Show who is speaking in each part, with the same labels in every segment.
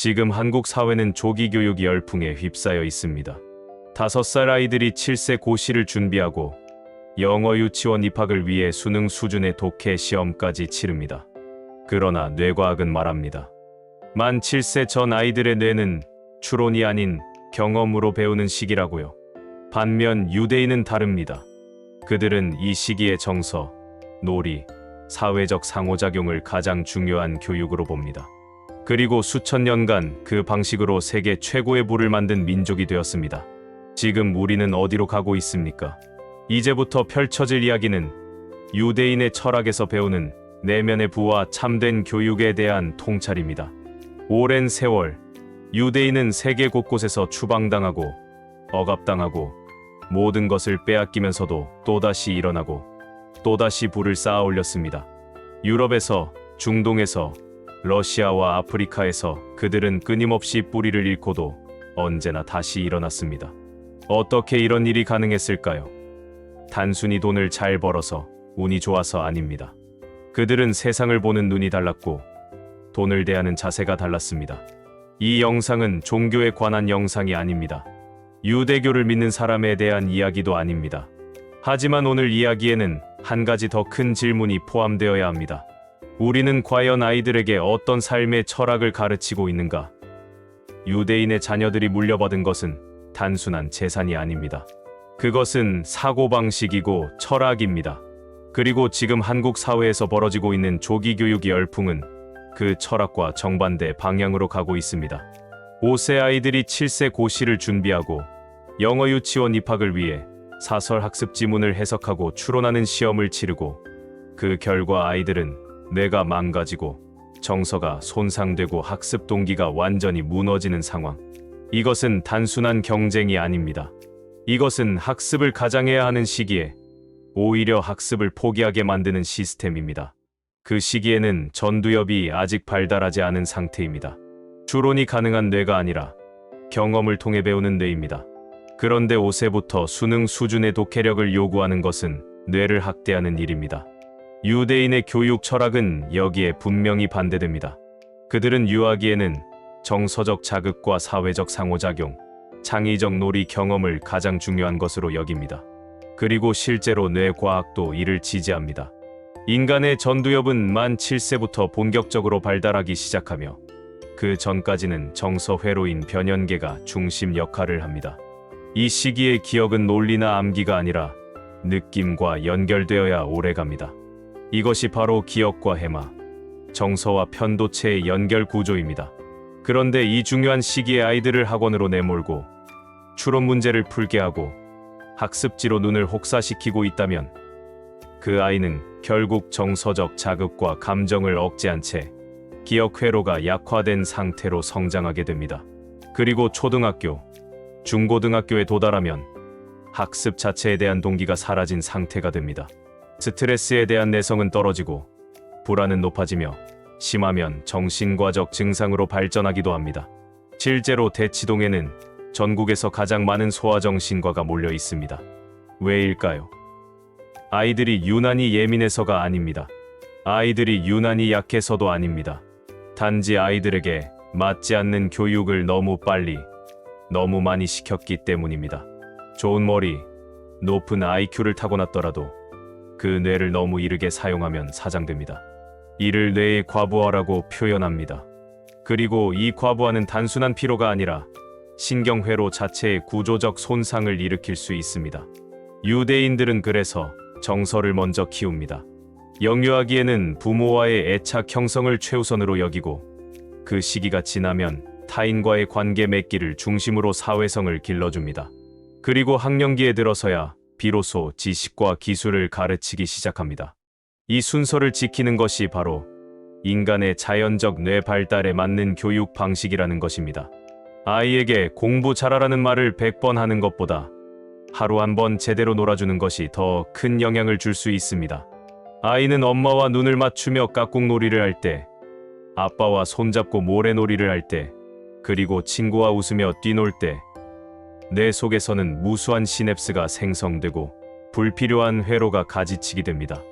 Speaker 1: 지금 한국 사회는 조기 교육 열풍에 휩싸여 있습니다. 5살 아이들이 7세 고시를 준비하고 영어 유치원 입학을 위해 수능 수준의 독해 시험까지 치릅니다. 그러나 뇌과학은 말합니다. 만 7세 전 아이들의 뇌는 추론이 아닌 경험으로 배우는 시기라고요. 반면 유대인은 다릅니다. 그들은 이 시기의 정서, 놀이, 사회적 상호작용을 가장 중요한 교육으로 봅니다. 그리고 수천 년간 그 방식으로 세계 최고의 부를 만든 민족이 되었습니다. 지금 우리는 어디로 가고 있습니까? 이제부터 펼쳐질 이야기는 유대인의 철학에서 배우는 내면의 부와 참된 교육에 대한 통찰입니다. 오랜 세월 유대인은 세계 곳곳에서 추방당하고 억압당하고 모든 것을 빼앗기면서도 또다시 일어나고 또다시 불을 쌓아 올렸습니다. 유럽에서 중동에서 러시아와 아프리카에서 그들은 끊임없이 뿌리를 잃고도 언제나 다시 일어났습니다. 어떻게 이런 일이 가능했을까요? 단순히 돈을 잘 벌어서 운이 좋아서 아닙니다. 그들은 세상을 보는 눈이 달랐고 돈을 대하는 자세가 달랐습니다. 이 영상은 종교에 관한 영상이 아닙니다. 유대교를 믿는 사람에 대한 이야기도 아닙니다. 하지만 오늘 이야기에는 한 가지 더 큰 질문이 포함되어야 합니다. 우리는 과연 아이들에게 어떤 삶의 철학을 가르치고 있는가? 유대인의 자녀들이 물려받은 것은 단순한 재산이 아닙니다. 그것은 사고방식이고 철학입니다. 그리고 지금 한국 사회에서 벌어지고 있는 조기교육의 열풍은 그 철학과 정반대 방향으로 가고 있습니다. 5세 아이들이 7세 고시를 준비하고 영어 유치원 입학을 위해 사설 학습 지문을 해석하고 추론하는 시험을 치르고 그 결과 아이들은 내가 망가지고 정서가 손상되고 학습 동기가 완전히 무너지는 상황. 이것은 단순한 경쟁이 아닙니다. 이것은 학습을 가장해야 하는 시기에 오히려 학습을 포기하게 만드는 시스템입니다. 그 시기에는 전두엽이 아직 발달하지 않은 상태입니다. 추론이 가능한 뇌가 아니라 경험을 통해 배우는 뇌입니다. 그런데 5세부터 수능 수준의 독해력을 요구하는 것은 뇌를 학대하는 일입니다. 유대인의 교육 철학은 여기에 분명히 반대됩니다. 그들은 유아기에는 정서적 자극과 사회적 상호작용, 창의적 놀이 경험을 가장 중요한 것으로 여깁니다. 그리고 실제로 뇌과학도 이를 지지합니다. 인간의 전두엽은 만 7세부터 본격적으로 발달하기 시작하며 그 전까지는 정서회로인 변연계가 중심 역할을 합니다. 이 시기의 기억은 논리나 암기가 아니라 느낌과 연결되어야 오래갑니다. 이것이 바로 기억과 해마, 정서와 편도체의 연결 구조입니다. 그런데 이 중요한 시기에 아이들을 학원으로 내몰고 추론 문제를 풀게 하고 학습지로 눈을 혹사시키고 있다면 그 아이는 결국 정서적 자극과 감정을 억제한 채 기억 회로가 약화된 상태로 성장하게 됩니다. 그리고 초등학교, 중고등학교에 도달하면 학습 자체에 대한 동기가 사라진 상태가 됩니다. 스트레스에 대한 내성은 떨어지고 불안은 높아지며 심하면 정신과적 증상으로 발전하기도 합니다. 실제로 대치동에는 전국에서 가장 많은 소아정신과가 몰려 있습니다. 왜일까요? 아이들이 유난히 예민해서가 아닙니다. 아이들이 유난히 약해서도 아닙니다. 단지 아이들에게 맞지 않는 교육을 너무 빨리, 너무 많이 시켰기 때문입니다. 좋은 머리, 높은 IQ를 타고났더라도 그 뇌를 너무 이르게 사용하면 사장됩니다. 이를 뇌의 과부하라고 표현합니다. 그리고 이 과부하는 단순한 피로가 아니라 신경회로 자체의 구조적 손상을 일으킬 수 있습니다. 유대인들은 그래서 정서를 먼저 키웁니다. 영유아기에는 부모와의 애착 형성을 최우선으로 여기고 그 시기가 지나면 타인과의 관계 맺기를 중심으로 사회성을 길러줍니다. 그리고 학령기에 들어서야 비로소 지식과 기술을 가르치기 시작합니다. 이 순서를 지키는 것이 바로 인간의 자연적 뇌 발달에 맞는 교육 방식이라는 것입니다. 아이에게 공부 잘하라는 말을 100번 하는 것보다 하루 한 번 제대로 놀아주는 것이 더 큰 영향을 줄 수 있습니다. 아이는 엄마와 눈을 맞추며 깍꿍놀이를 할 때, 아빠와 손잡고 모래놀이를 할 때, 그리고 친구와 웃으며 뛰놀 때, 내 속에서는 무수한 시냅스가 생성되고 불필요한 회로가 가지치기 됩니다.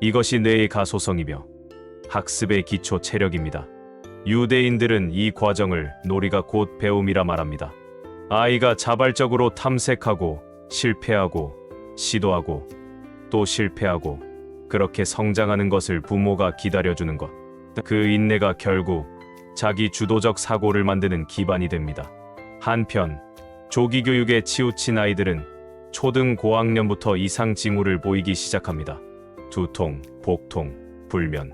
Speaker 1: 이것이 뇌의 가소성이며 학습의 기초 체력입니다. 유대인들은 이 과정을 놀이가 곧 배움이라 말합니다. 아이가 자발적으로 탐색하고 실패하고 시도하고 또 실패하고 그렇게 성장하는 것을 부모가 기다려주는 것. 그 인내가 결국 자기 주도적 사고를 만드는 기반이 됩니다. 한편 조기 교육에 치우친 아이들은 초등 고학년부터 이상 징후를 보이기 시작합니다. 두통, 복통, 불면,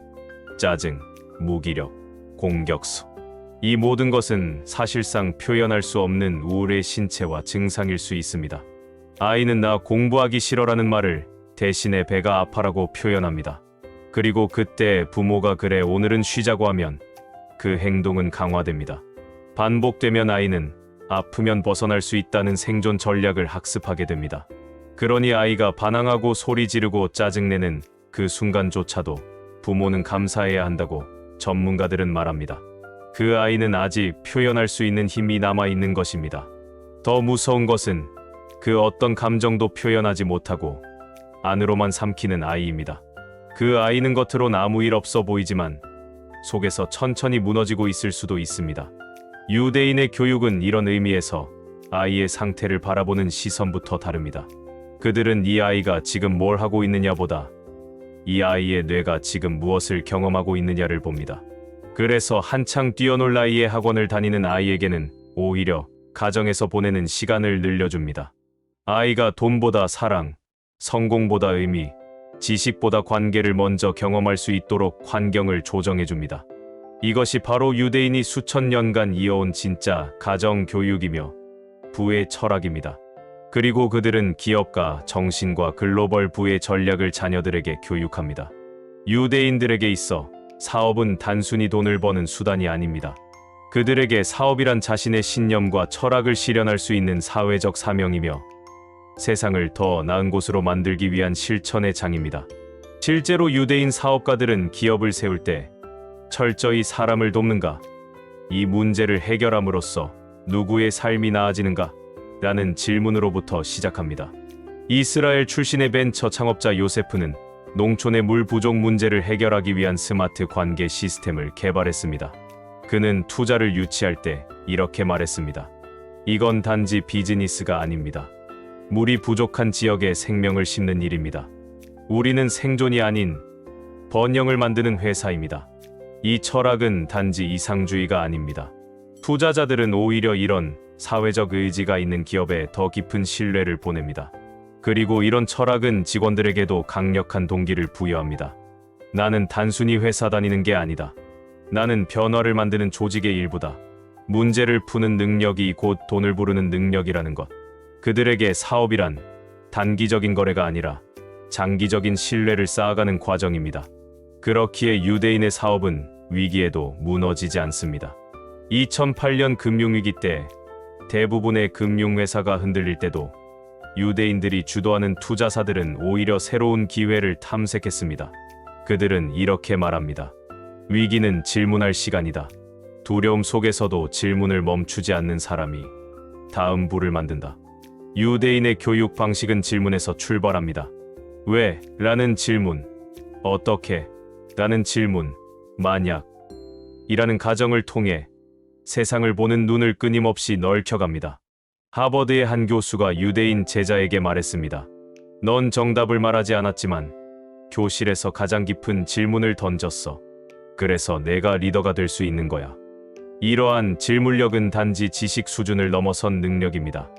Speaker 1: 짜증, 무기력, 공격수. 이 모든 것은 사실상 표현할 수 없는 우울의 신체와 증상일 수 있습니다. 아이는 나 공부하기 싫어라는 말을 대신에 배가 아파라고 표현합니다. 그리고 그때 부모가 그래 오늘은 쉬자고 하면 그 행동은 강화됩니다. 반복되면 아이는 아프면 벗어날 수 있다는 생존 전략을 학습하게 됩니다. 그러니 아이가 반항하고 소리 지르고 짜증내는 그 순간조차도 부모는 감사해야 한다고 전문가들은 말합니다. 그 아이는 아직 표현할 수 있는 힘이 남아있는 것입니다. 더 무서운 것은 그 어떤 감정도 표현하지 못하고 안으로만 삼키는 아이입니다. 그 아이는 겉으론 아무 일 없어 보이지만 속에서 천천히 무너지고 있을 수도 있습니다. 유대인의 교육은 이런 의미에서 아이의 상태를 바라보는 시선부터 다릅니다. 그들은 이 아이가 지금 뭘 하고 있느냐보다 이 아이의 뇌가 지금 무엇을 경험하고 있느냐를 봅니다. 그래서 한창 뛰어놀 나이에 학원을 다니는 아이에게는 오히려 가정에서 보내는 시간을 늘려줍니다. 아이가 돈보다 사랑, 성공보다 의미, 지식보다 관계를 먼저 경험할 수 있도록 환경을 조정해줍니다. 이것이 바로 유대인이 수천 년간 이어온 진짜 가정 교육이며 부의 철학입니다. 그리고 그들은 기업과 정신과 글로벌 부의 전략을 자녀들에게 교육합니다. 유대인들에게 있어 사업은 단순히 돈을 버는 수단이 아닙니다. 그들에게 사업이란 자신의 신념과 철학을 실현할 수 있는 사회적 사명이며 세상을 더 나은 곳으로 만들기 위한 실천의 장입니다. 실제로 유대인 사업가들은 기업을 세울 때 철저히 사람을 돕는가? 이 문제를 해결함으로써 누구의 삶이 나아지는가? 라는 질문으로부터 시작합니다. 이스라엘 출신의 벤처 창업자 요세프는 농촌의 물 부족 문제를 해결하기 위한 스마트 관계 시스템을 개발했습니다. 그는 투자를 유치할 때 이렇게 말했습니다. 이건 단지 비즈니스가 아닙니다. 물이 부족한 지역에 생명을 심는 일입니다. 우리는 생존이 아닌 번영을 만드는 회사입니다. 이 철학은 단지 이상주의가 아닙니다. 투자자들은 오히려 이런 사회적 의지가 있는 기업에 더 깊은 신뢰를 보냅니다. 그리고 이런 철학은 직원들에게도 강력한 동기를 부여합니다. 나는 단순히 회사 다니는 게 아니다. 나는 변화를 만드는 조직의 일부다. 문제를 푸는 능력이 곧 돈을 부르는 능력이라는 것. 그들에게 사업이란 단기적인 거래가 아니라 장기적인 신뢰를 쌓아가는 과정입니다. 그렇기에 유대인의 사업은 위기에도 무너지지 않습니다. 2008년 금융위기 때 대부분의 금융회사가 흔들릴 때도 유대인들이 주도하는 투자사들은 오히려 새로운 기회를 탐색했습니다. 그들은 이렇게 말합니다. 위기는 질문할 시간이다. 두려움 속에서도 질문을 멈추지 않는 사람이 다음 부를 만든다. 유대인의 교육 방식은 질문에서 출발합니다. 왜? 라는 질문. 어떻게? 라는 질문. 만약 이라는 가정을 통해 세상을 보는 눈을 끊임없이 넓혀갑니다. 하버드의 한 교수가 유대인 제자에게 말했습니다. 넌 정답을 말하지 않았지만 교실에서 가장 깊은 질문을 던졌어. 그래서 내가 리더가 될 수 있는 거야. 이러한 질문력은 단지 지식 수준을 넘어선 능력입니다.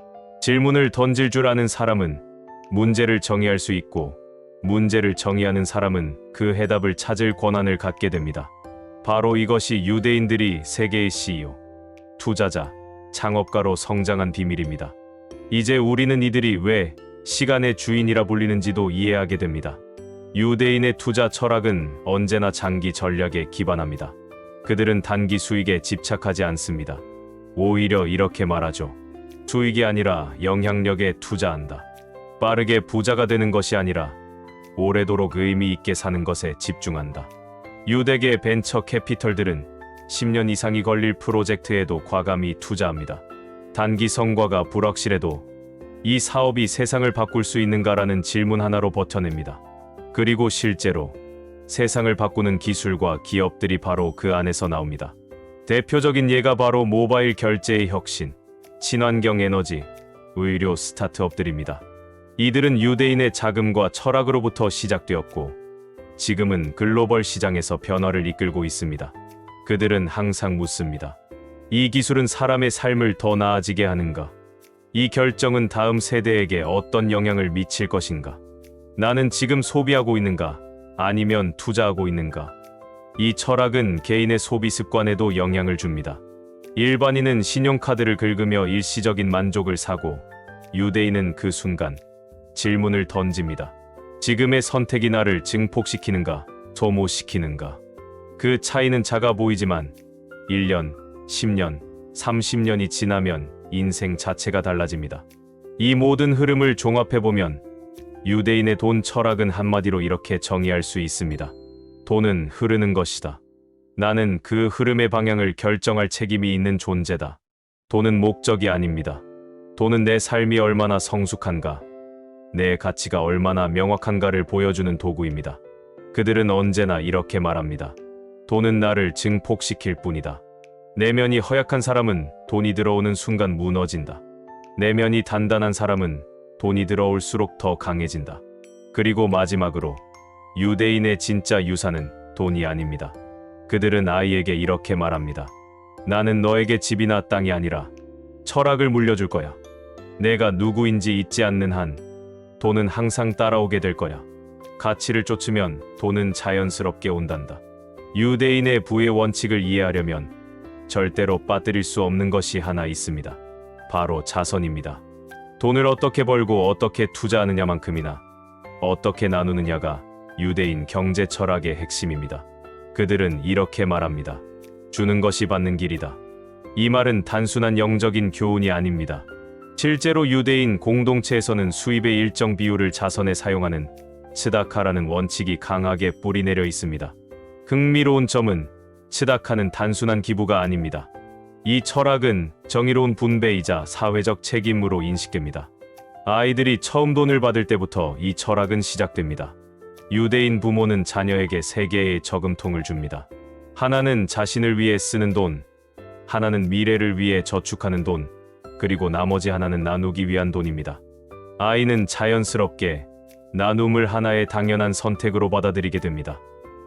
Speaker 1: 질문을 던질 줄 아는 사람은 문제를 정의할 수 있고 문제를 정의하는 사람은 그 해답을 찾을 권한을 갖게 됩니다. 바로 이것이 유대인들이 세계의 CEO, 투자자, 창업가로 성장한 비밀입니다. 이제 우리는 이들이 왜 시간의 주인이라 불리는지도 이해하게 됩니다. 유대인의 투자 철학은 언제나 장기 전략에 기반합니다. 그들은 단기 수익에 집착하지 않습니다. 오히려 이렇게 말하죠. 수익이 아니라 영향력에 투자한다. 빠르게 부자가 되는 것이 아니라 오래도록 의미 있게 사는 것에 집중한다. 유대계 벤처 캐피털들은 10년 이상이 걸릴 프로젝트에도 과감히 투자합니다. 단기 성과가 불확실해도 이 사업이 세상을 바꿀 수 있는가라는 질문 하나로 버텨냅니다. 그리고 실제로 세상을 바꾸는 기술과 기업들이 바로 그 안에서 나옵니다. 대표적인 예가 바로 모바일 결제의 혁신, 친환경 에너지, 의료 스타트업들입니다. 이들은 유대인의 자금과 철학으로부터 시작되었고 지금은 글로벌 시장에서 변화를 이끌고 있습니다. 그들은 항상 묻습니다. 이 기술은 사람의 삶을 더 나아지게 하는가? 이 결정은 다음 세대에게 어떤 영향을 미칠 것인가? 나는 지금 소비하고 있는가? 아니면 투자하고 있는가? 이 철학은 개인의 소비 습관에도 영향을 줍니다. 일반인은 신용카드를 긁으며 일시적인 만족을 사고, 유대인은 그 순간 질문을 던집니다. 지금의 선택이 나를 증폭시키는가, 소모시키는가. 그 차이는 작아 보이지만 1년, 10년, 30년이 지나면 인생 자체가 달라집니다. 이 모든 흐름을 종합해보면 유대인의 돈 철학은 한마디로 이렇게 정의할 수 있습니다. 돈은 흐르는 것이다. 나는 그 흐름의 방향을 결정할 책임이 있는 존재다. 돈은 목적이 아닙니다. 돈은 내 삶이 얼마나 성숙한가, 내 가치가 얼마나 명확한가를 보여주는 도구입니다. 그들은 언제나 이렇게 말합니다. 돈은 나를 증폭시킬 뿐이다. 내면이 허약한 사람은 돈이 들어오는 순간 무너진다. 내면이 단단한 사람은 돈이 들어올수록 더 강해진다. 그리고 마지막으로 유대인의 진짜 유산은 돈이 아닙니다. 그들은 아이에게 이렇게 말합니다. 나는 너에게 집이나 땅이 아니라 철학을 물려줄 거야. 내가 누구인지 잊지 않는 한 돈은 항상 따라오게 될 거야. 가치를 쫓으면 돈은 자연스럽게 온단다. 유대인의 부의 원칙을 이해하려면 절대로 빠뜨릴 수 없는 것이 하나 있습니다. 바로 자선입니다. 돈을 어떻게 벌고 어떻게 투자하느냐만큼이나 어떻게 나누느냐가 유대인 경제 철학의 핵심입니다. 그들은 이렇게 말합니다. 주는 것이 받는 길이다. 이 말은 단순한 영적인 교훈이 아닙니다. 실제로 유대인 공동체에서는 수입의 일정 비율을 자선에 사용하는 치다카라는 원칙이 강하게 뿌리내려 있습니다. 흥미로운 점은 치다카는 단순한 기부가 아닙니다. 이 철학은 정의로운 분배이자 사회적 책임으로 인식됩니다. 아이들이 처음 돈을 받을 때부터 이 철학은 시작됩니다. 유대인 부모는 자녀에게 세 개의 저금통을 줍니다. 하나는 자신을 위해 쓰는 돈, 하나는 미래를 위해 저축하는 돈, 그리고 나머지 하나는 나누기 위한 돈입니다. 아이는 자연스럽게 나눔을 하나의 당연한 선택으로 받아들이게 됩니다.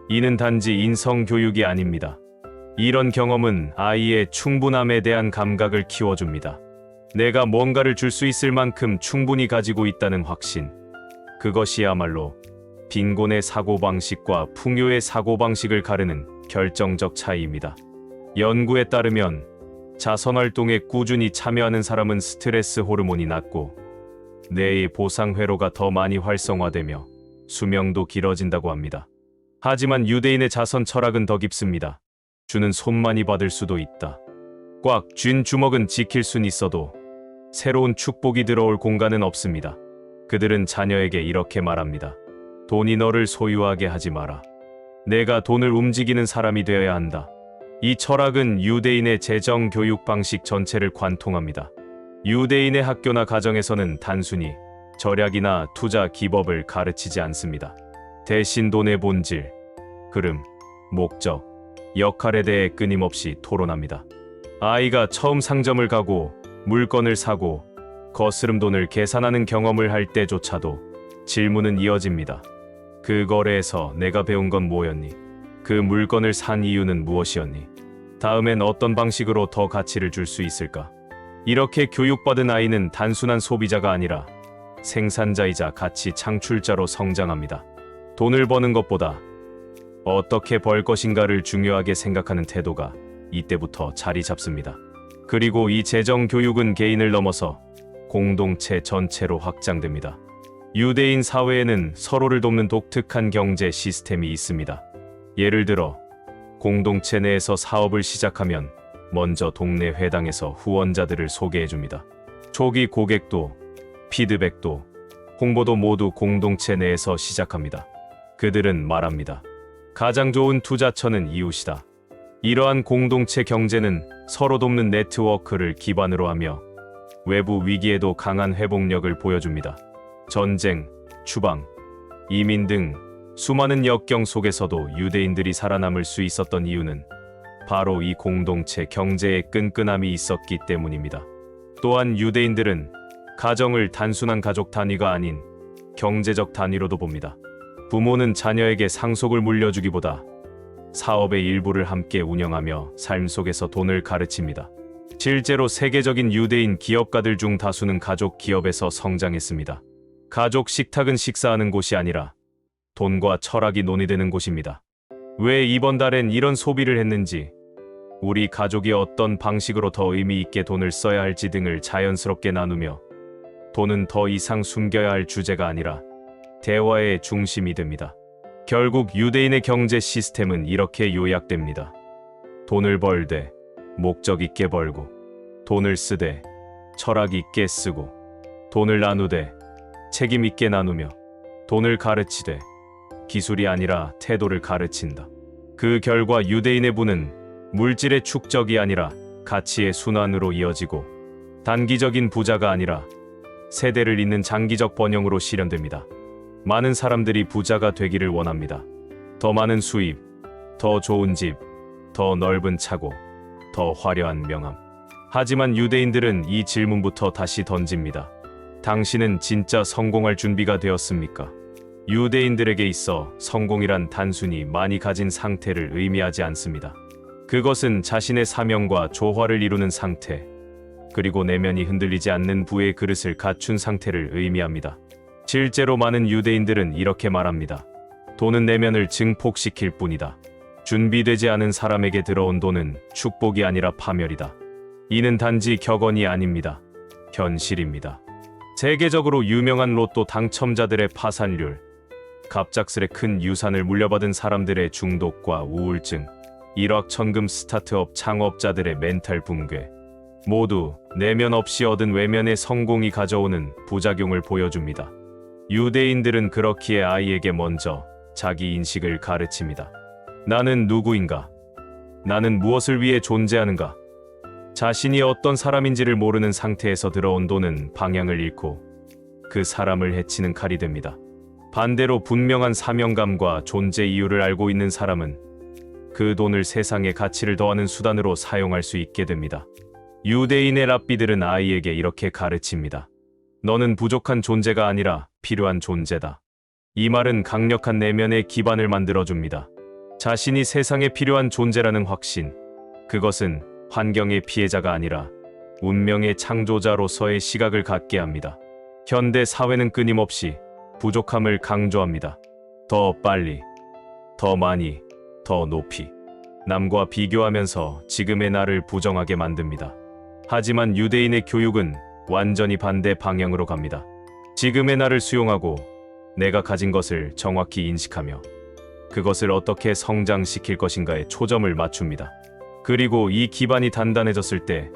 Speaker 1: 이는 단지 인성 교육이 아닙니다. 이런 경험은 아이의 충분함에 대한 감각을 키워줍니다. 내가 뭔가를 줄 수 있을 만큼 충분히 가지고 있다는 확신. 그것이야말로 빈곤의 사고방식과 풍요의 사고방식을 가르는 결정적 차이입니다. 연구에 따르면 자선 활동에 꾸준히 참여하는 사람은 스트레스 호르몬이 낮고 뇌의 보상 회로가 더 많이 활성화되며 수명도 길어진다고 합니다. 하지만 유대인의 자선 철학은 더 깊습니다. 주는 손만이 받을 수도 있다. 꽉 쥔 주먹은 지킬 순 있어도 새로운 축복이 들어올 공간은 없습니다. 그들은 자녀에게 이렇게 말합니다. 돈이 너를 소유하게 하지 마라. 내가 돈을 움직이는 사람이 되어야 한다. 이 철학은 유대인의 재정 교육 방식 전체를 관통합니다. 유대인의 학교나 가정에서는 단순히 절약이나 투자 기법을 가르치지 않습니다. 대신 돈의 본질, 흐름, 목적, 역할에 대해 끊임없이 토론합니다. 아이가 처음 상점을 가고 물건을 사고 거스름 돈을 계산하는 경험을 할 때조차도 질문은 이어집니다. 그 거래에서 내가 배운 건 뭐였니? 그 물건을 산 이유는 무엇이었니? 다음엔 어떤 방식으로 더 가치를 줄 수 있을까? 이렇게 교육받은 아이는 단순한 소비자가 아니라 생산자이자 가치 창출자로 성장합니다. 돈을 버는 것보다 어떻게 벌 것인가를 중요하게 생각하는 태도가 이때부터 자리 잡습니다. 그리고 이 재정 교육은 개인을 넘어서 공동체 전체로 확장됩니다. 유대인 사회에는 서로를 돕는 독특한 경제 시스템이 있습니다. 예를 들어 공동체 내에서 사업을 시작하면 먼저 동네 회당에서 후원자들을 소개해줍니다. 초기 고객도 피드백도 홍보도 모두 공동체 내에서 시작합니다. 그들은 말합니다. 가장 좋은 투자처는 이웃이다. 이러한 공동체 경제는 서로 돕는 네트워크를 기반으로 하며 외부 위기에도 강한 회복력을 보여줍니다. 전쟁, 추방, 이민 등 수많은 역경 속에서도 유대인들이 살아남을 수 있었던 이유는 바로 이 공동체 경제의 끈끈함이 있었기 때문입니다. 또한 유대인들은 가정을 단순한 가족 단위가 아닌 경제적 단위로도 봅니다. 부모는 자녀에게 상속을 물려주기보다 사업의 일부를 함께 운영하며 삶 속에서 돈을 가르칩니다. 실제로 세계적인 유대인 기업가들 중 다수는 가족 기업에서 성장했습니다. 가족 식탁은 식사하는 곳이 아니라 돈과 철학이 논의되는 곳입니다. 왜 이번 달엔 이런 소비를 했는지, 우리 가족이 어떤 방식으로 더 의미 있게 돈을 써야 할지 등을 자연스럽게 나누며 돈은 더 이상 숨겨야 할 주제가 아니라 대화의 중심이 됩니다. 결국 유대인의 경제 시스템은 이렇게 요약됩니다. 돈을 벌되 목적 있게 벌고 돈을 쓰되 철학 있게 쓰고 돈을 나누되 책임 있게 나누며 돈을 가르치되 기술이 아니라 태도를 가르친다. 그 결과 유대인의 부는 물질의 축적이 아니라 가치의 순환으로 이어지고 단기적인 부자가 아니라 세대를 잇는 장기적 번영으로 실현됩니다. 많은 사람들이 부자가 되기를 원합니다. 더 많은 수입, 더 좋은 집, 더 넓은 차고, 더 화려한 명함. 하지만 유대인들은 이 질문부터 다시 던집니다. 당신은 진짜 성공할 준비가 되었습니까? 유대인들에게 있어 성공이란 단순히 많이 가진 상태를 의미하지 않습니다. 그것은 자신의 사명과 조화를 이루는 상태, 그리고 내면이 흔들리지 않는 부의 그릇을 갖춘 상태를 의미합니다. 실제로 많은 유대인들은 이렇게 말합니다. 돈은 내면을 증폭시킬 뿐이다. 준비되지 않은 사람에게 들어온 돈은 축복이 아니라 파멸이다. 이는 단지 격언이 아닙니다. 현실입니다. 세계적으로 유명한 로또 당첨자들의 파산률 갑작스레 큰 유산을 물려받은 사람들의 중독과 우울증, 1억 천금 스타트업 창업자들의 멘탈 붕괴, 모두 내면 없이 얻은 외면의 성공이 가져오는 부작용을 보여줍니다. 유대인들은 그렇기에 아이에게 먼저 자기 인식을 가르칩니다. 나는 누구인가? 나는 무엇을 위해 존재하는가? 자신이 어떤 사람인지를 모르는 상태에서 들어온 돈은 방향을 잃고 그 사람을 해치는 칼이 됩니다. 반대로 분명한 사명감과 존재 이유를 알고 있는 사람은 그 돈을 세상의 가치를 더하는 수단으로 사용할 수 있게 됩니다. 유대인의 랍비들은 아이에게 이렇게 가르칩니다. 너는 부족한 존재가 아니라 필요한 존재다. 이 말은 강력한 내면의 기반을 만들어줍니다. 자신이 세상에 필요한 존재라는 확신. 그것은 환경의 피해자가 아니라 운명의 창조자로서의 시각을 갖게 합니다. 현대 사회는 끊임없이 부족함을 강조합니다. 더 빨리, 더 많이, 더 높이. 남과 비교하면서 지금의 나를 부정하게 만듭니다. 하지만 유대인의 교육은 완전히 반대 방향으로 갑니다. 지금의 나를 수용하고 내가 가진 것을 정확히 인식하며 그것을 어떻게 성장시킬 것인가에 초점을 맞춥니다. 그리고 이 기반이 단단해졌을 때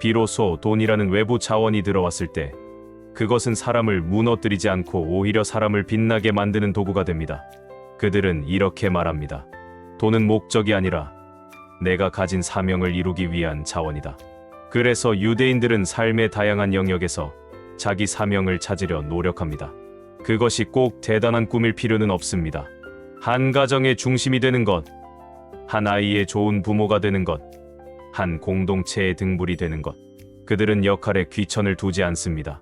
Speaker 1: 비로소 돈이라는 외부 자원이 들어왔을 때 그것은 사람을 무너뜨리지 않고 오히려 사람을 빛나게 만드는 도구가 됩니다. 그들은 이렇게 말합니다. 돈은 목적이 아니라 내가 가진 사명을 이루기 위한 자원이다. 그래서 유대인들은 삶의 다양한 영역에서 자기 사명을 찾으려 노력합니다. 그것이 꼭 대단한 꿈일 필요는 없습니다. 한 가정의 중심이 되는 것, 한 아이의 좋은 부모가 되는 것, 한 공동체의 등불이 되는 것. 그들은 역할에 귀천을 두지 않습니다.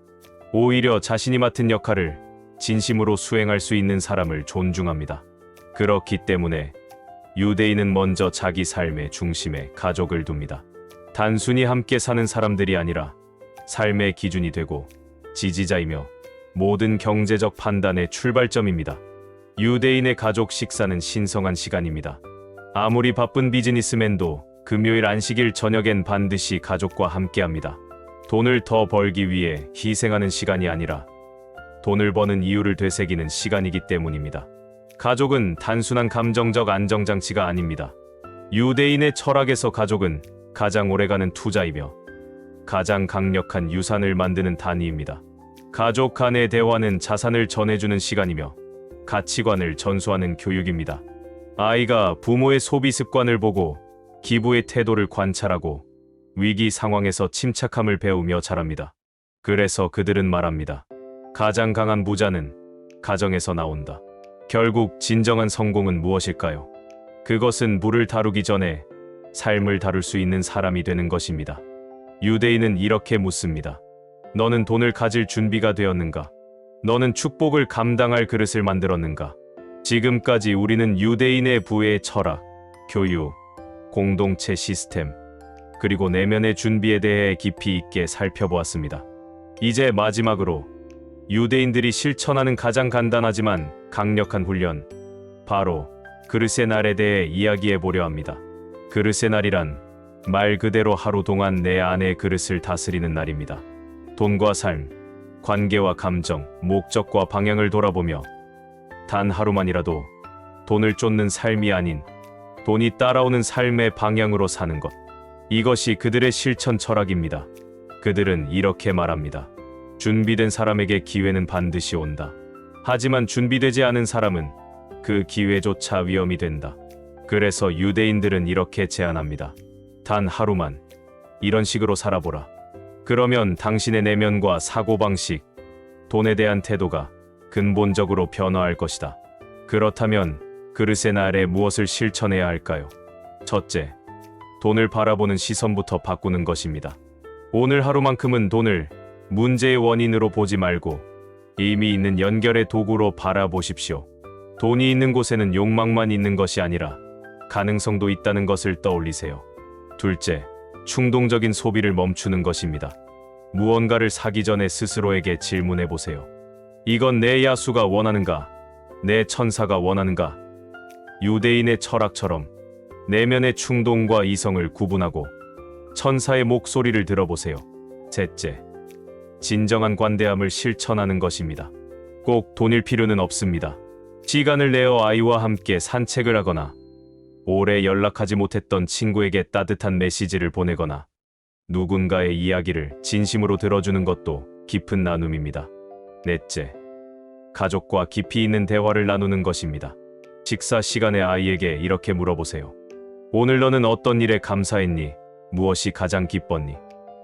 Speaker 1: 오히려 자신이 맡은 역할을 진심으로 수행할 수 있는 사람을 존중합니다. 그렇기 때문에 유대인은 먼저 자기 삶의 중심에 가족을 둡니다. 단순히 함께 사는 사람들이 아니라 삶의 기준이 되고 지지자이며 모든 경제적 판단의 출발점입니다. 유대인의 가족 식사는 신성한 시간입니다. 아무리 바쁜 비즈니스맨도 금요일 안식일 저녁엔 반드시 가족과 함께합니다. 돈을 더 벌기 위해 희생하는 시간이 아니라 돈을 버는 이유를 되새기는 시간이기 때문입니다. 가족은 단순한 감정적 안정장치가 아닙니다. 유대인의 철학에서 가족은 가장 오래가는 투자이며 가장 강력한 유산을 만드는 단위입니다. 가족 간의 대화는 자산을 전해주는 시간이며 가치관을 전수하는 교육입니다. 아이가 부모의 소비 습관을 보고 기부의 태도를 관찰하고 위기 상황에서 침착함을 배우며 자랍니다. 그래서 그들은 말합니다. 가장 강한 부자는 가정에서 나온다. 결국 진정한 성공은 무엇일까요? 그것은 물을 다루기 전에 삶을 다룰 수 있는 사람이 되는 것입니다. 유대인은 이렇게 묻습니다. 너는 돈을 가질 준비가 되었는가? 너는 축복을 감당할 그릇을 만들었는가? 지금까지 우리는 유대인의 부의 철학, 교육, 공동체 시스템, 그리고 내면의 준비에 대해 깊이 있게 살펴보았습니다. 이제 마지막으로 유대인들이 실천하는 가장 간단하지만 강력한 훈련, 바로 그릇의 날에 대해 이야기해 보려 합니다. 그릇의 날이란 말 그대로 하루 동안 내 안의 그릇을 다스리는 날입니다. 돈과 삶, 관계와 감정, 목적과 방향을 돌아보며 단 하루만이라도 돈을 쫓는 삶이 아닌 돈이 따라오는 삶의 방향으로 사는 것. 이것이 그들의 실천 철학입니다. 그들은 이렇게 말합니다. 준비된 사람에게 기회는 반드시 온다. 하지만 준비되지 않은 사람은 그 기회조차 위험이 된다. 그래서 유대인들은 이렇게 제안합니다. 단 하루만 이런 식으로 살아보라. 그러면 당신의 내면과 사고방식, 돈에 대한 태도가 근본적으로 변화할 것이다. 그렇다면 그릇의 날에 무엇을 실천해야 할까요? 첫째, 돈을 바라보는 시선부터 바꾸는 것입니다. 오늘 하루만큼은 돈을 문제의 원인으로 보지 말고 이미 있는 연결의 도구로 바라보십시오. 돈이 있는 곳에는 욕망만 있는 것이 아니라 가능성도 있다는 것을 떠올리세요. 둘째, 충동적인 소비를 멈추는 것입니다. 무언가를 사기 전에 스스로에게 질문해 보세요. 이건 내 야수가 원하는가? 내 천사가 원하는가? 유대인의 철학처럼 내면의 충동과 이성을 구분하고 천사의 목소리를 들어보세요. 셋째, 진정한 관대함을 실천하는 것입니다. 꼭 돈일 필요는 없습니다. 시간을 내어 아이와 함께 산책을 하거나 오래 연락하지 못했던 친구에게 따뜻한 메시지를 보내거나 누군가의 이야기를 진심으로 들어주는 것도 깊은 나눔입니다. 넷째, 가족과 깊이 있는 대화를 나누는 것입니다. 식사 시간에 아이에게 이렇게 물어보세요. 오늘 너는 어떤 일에 감사했니? 무엇이 가장 기뻤니?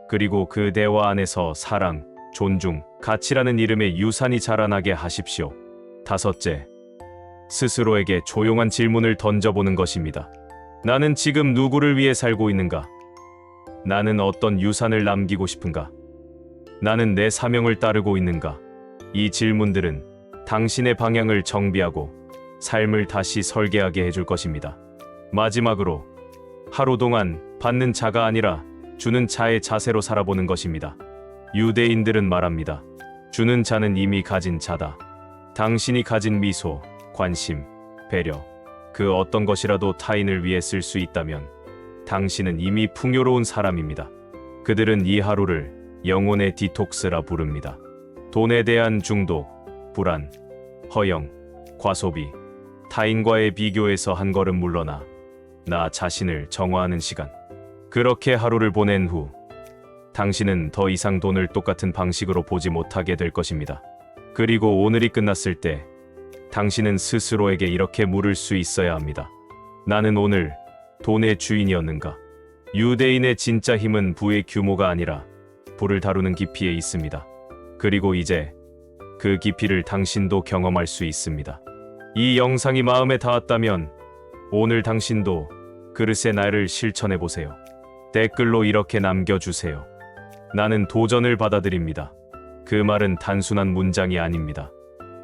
Speaker 1: 그리고 그 대화 안에서 사랑, 존중, 가치라는 이름의 유산이 자라나게 하십시오. 다섯째, 스스로에게 조용한 질문을 던져보는 것입니다. 나는 지금 누구를 위해 살고 있는가? 나는 어떤 유산을 남기고 싶은가? 나는 내 사명을 따르고 있는가? 이 질문들은 당신의 방향을 정비하고 삶을 다시 설계하게 해줄 것입니다. 마지막으로 하루 동안 받는 자가 아니라 주는 자의 자세로 살아보는 것입니다. 유대인들은 말합니다. 주는 자는 이미 가진 자다. 당신이 가진 미소, 관심, 배려, 그 어떤 것이라도 타인을 위해 쓸 수 있다면 당신은 이미 풍요로운 사람입니다. 그들은 이 하루를 영혼의 디톡스라 부릅니다. 돈에 대한 중독, 불안, 허영, 과소비, 타인과의 비교에서 한 걸음 물러나 나 자신을 정화하는 시간. 그렇게 하루를 보낸 후 당신은 더 이상 돈을 똑같은 방식으로 보지 못하게 될 것입니다. 그리고 오늘이 끝났을 때 당신은 스스로에게 이렇게 물을 수 있어야 합니다. 나는 오늘 돈의 주인이었는가? 유대인의 진짜 힘은 부의 규모가 아니라 부를 다루는 깊이에 있습니다. 그리고 이제 그 깊이를 당신도 경험할 수 있습니다. 이 영상이 마음에 닿았다면 오늘 당신도 그릇의 날을 실천해 보세요. 댓글로 이렇게 남겨주세요. 나는 도전을 받아들입니다. 그 말은 단순한 문장이 아닙니다.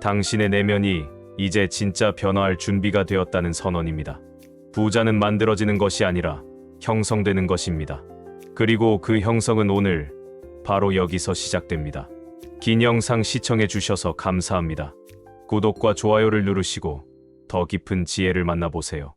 Speaker 1: 당신의 내면이 이제 진짜 변화할 준비가 되었다는 선언입니다. 부자는 만들어지는 것이 아니라 형성되는 것입니다. 그리고 그 형성은 오늘 바로 여기서 시작됩니다. 긴 영상 시청해 주셔서 감사합니다. 구독과 좋아요를 누르시고 더 깊은 지혜를 만나보세요.